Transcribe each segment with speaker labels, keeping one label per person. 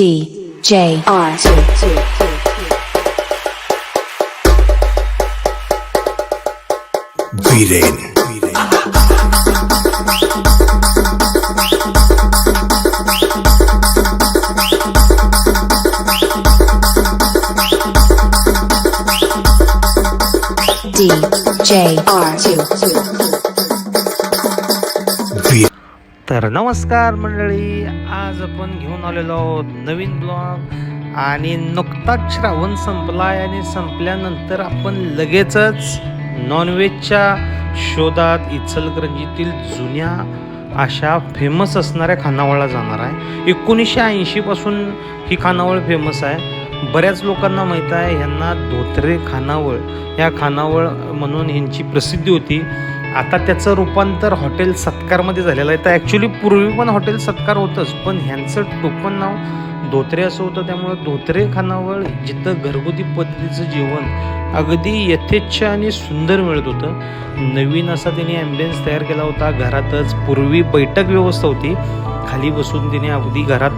Speaker 1: D J R
Speaker 2: Viren.
Speaker 1: D J R.
Speaker 3: तर नमस्कार मंडळी आज आपण घेऊन आलेलो आहोत नवीन ब्लॉग आणि नुकताच श्रावण संपलाय आणि संपल्यानंतर आपण लगेचच नॉनव्हेजच्या शोधात इचलकरंजीतील जुन्या अशा फेमस असणाऱ्या खानावळला जाणार आहे. एकोणीसशे ऐंशीपासून ही खानावळ फेमस आहे. बऱ्याच लोकांना माहीत आहे ह्यांना धोत्रे खानावळ ह्या खानावळ म्हणून ह्यांची प्रसिद्धी होती. आता त्याचं रूपांतर हॉटेल सत्कारमध्ये झालेलं आहे. तर ॲक्च्युली पूर्वी पण हॉटेल सत्कार होतंच पण ह्यांचं टोपण नाव धोत्रे असं होतं. त्यामुळं धोत्रे खानावळ जिथं घरगुती पद्धतीचं जेवण अगदी यथेच्छ आणि सुंदर मिळत होतं. नवीन असा त्यांनी ॲम्बियन्स तयार केला होता. घरातच पूर्वी बैठक व्यवस्था होती. खाली बसून तिने अगदी घरात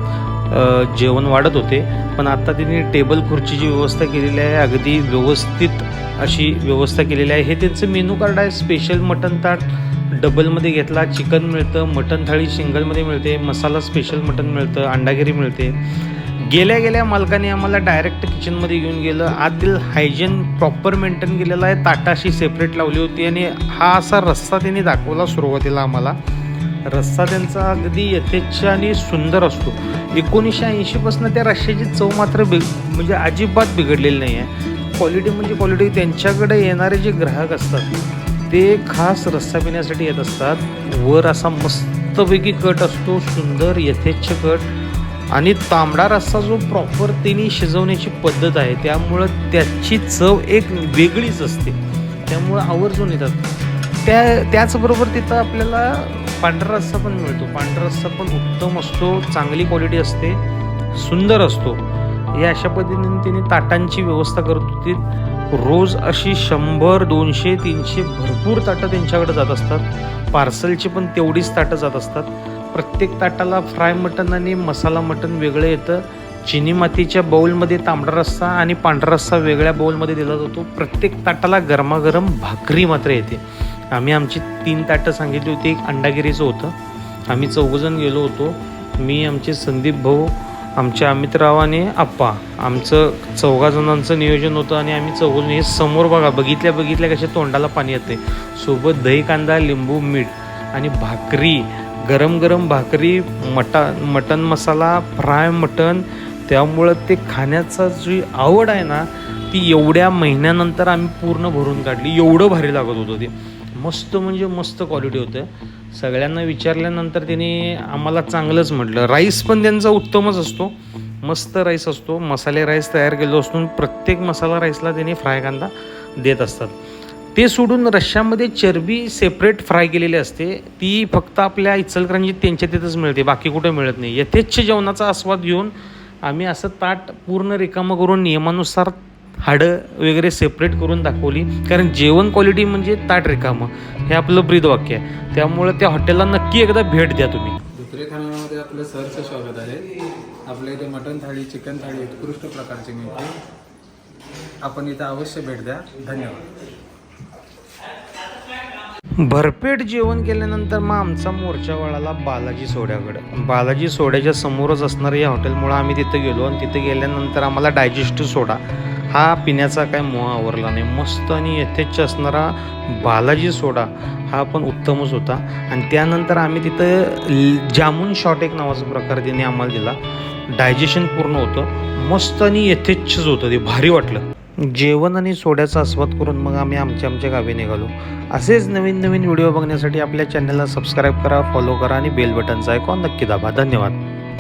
Speaker 3: जेवण वाढत होते. पण आत्ता त्यांनी टेबल खुर्चीची व्यवस्था केलेली आहे अगदी व्यवस्थित अशी व्यवस्था केलेली आहे. हे त्यांचं मेनू कार्ड आहे. स्पेशल मटन ताट डबलमध्ये घेतला. चिकन मिळतं मटन थाळी सिंगलमध्ये मिळते मसाला स्पेशल मटन मिळतं अंडागिरी मिळते. गेल्या गेल्या मालकाने आम्हाला डायरेक्ट किचनमध्ये घेऊन गेलं. आतील हायजीन प्रॉपर मेंटेन केलेलं आहे. ताटाशी सेपरेट लावली होती आणि हा असा रस्सा त्यांनी दाखवला सुरुवातीला आम्हाला. रस्सा त्यांचा अगदी यथेच्छ आणि सुंदर असतो. एकोणीसशे ऐंशीपासून त्या रश्श्याची चव मात्र बिग म्हणजे अजिबात बिघडलेली नाही आहे. क्वालिटी म्हणजे क्वालिटी त्यांच्याकडे येणारे जे ग्राहक असतात ते खास रस्सा पिण्यासाठी येत असतात. वर असा मस्तपैकी कट असतो सुंदर यथेच्छ कट. आणि तांबडा रस्सा जो प्रॉपर त्यांनी शिजवण्याची पद्धत आहे त्यामुळं त्याची चव एक वेगळीच असते. त्यामुळं आवर्जून येतात. त्या त्याचबरोबर तिथं आपल्याला पांढरा रस्सा पण मिळतो. पांढरा रस्सा पण उत्तम असतो चांगली क्वालिटी असते सुंदर असतो. या अशा पद्धतीने तिने ताटांची व्यवस्था करत होती. रोज अशी शंभर दोनशे तीनशे भरपूर ताटं त्यांच्याकडे जात असतात. पार्सलची पण तेवढीच ताटं जात असतात. प्रत्येक ताटाला फ्राय मटन आणि मसाला मटन वेगळं येतं. चिनी मातीच्या बाऊलमध्ये तांबडा रस्सा आणि पांढरा रस्सा वेगळ्या बाऊलमध्ये दिला जातो. प्रत्येक ताटाला गरमागरम भाकरी मात्र येते. आम्ही आमची तीन ताटं सांगितली होती एक अंडागिरीचं होतं. आम्ही चौघजण गेलो होतो. मी आमचे संदीप भाऊ आमच्या अमितराव आणि आप्पा. आमचं चौघा जणांचं नियोजन होतं आणि आम्ही चौघजण हे समोर बघा बघितल्या बघितल्या कशा तोंडाला पाणी येते सोबत दही कांदा लिंबू मीठ आणि भाकरी. गरम गरम भाकरी मटा मटन मसाला फ्राय मटन. त्यामुळं ते खाण्याचा जी आवड आहे ना ती एवढ्या महिन्यानंतर आम्ही पूर्ण भरून काढली. एवढं भारी लागत होतं ते. मस्त म्हणजे मस्त क्वालिटी होतं. सगळ्यांना विचारल्यानंतर त्यांनी आम्हाला चांगलंच म्हटलं. राईस पण त्यांचा उत्तमच असतो. मस्त राईस असतो. मसाले राईस तयार केलो असून प्रत्येक मसाला राईसला त्यांनी फ्राय कांदा देत असतात. ते सोडून रश्श्यामध्ये चरबी सेपरेट फ्राय केलेली असते. ती फक्त आपल्या इचलकरंजीत त्यांच्या तिथंच मिळते. बाकी कुठे मिळत नाही. यथेच्छ जेवणाचा आस्वाद घेऊन आम्ही असं ताट पूर्ण रिकामं करून नियमानुसार हाडं वगैरे सेपरेट करून दाखवली. कारण जेवण क्वालिटी म्हणजे ताट रिकामं. हे आपलं ब्रीद वाक्य आहे. त्यामुळं त्या हॉटेलला नक्की एकदा भेट द्या तुम्ही.
Speaker 4: दुसरे खाण्यामध्ये आपलं सहर्ष स्वागत आहे. आपल्या इथे मटण थाळी चिकन थाळी उत्कृष्ट प्रकारची मिळते. आपण इथं अवश्य भेट द्या. धन्यवाद.
Speaker 3: भरपेट जेवण केल्यानंतर मग आमचा मोर्चा वळाला बालाजी सोड्याकडे. बालाजी सोड्याच्या समोरच असणाऱ्या या हॉटेलमुळं आम्ही तिथं गेलो आणि तिथे गेल्यानंतर आम्हाला डायजेस्टिव्ह सोडा. हा पिण्याचा काय मोह आवरला नाही. मस्त आणि यथेच्छ असणारा बालाजी सोडा हा पण उत्तमच होता. आणि त्यानंतर आम्ही तिथं जामून शॉट एक नावाचा प्रकार त्याने आम्हाला दिला. डायजेशन पूर्ण होतं. मस्त आणि यथेच्छच होतं ते. भारी वाटलं. जेवण आणि सोड्याचा आस्वाद करून मग आम्ही आमच्या आमच्या गावी निघालो. असेच नवीन नवीन व्हिडिओ बघण्यासाठी आपल्या चॅनलला सबस्क्राईब करा फॉलो करा आणि बेल बटनचा ऐकॉन नक्की दाबा. धन्यवाद.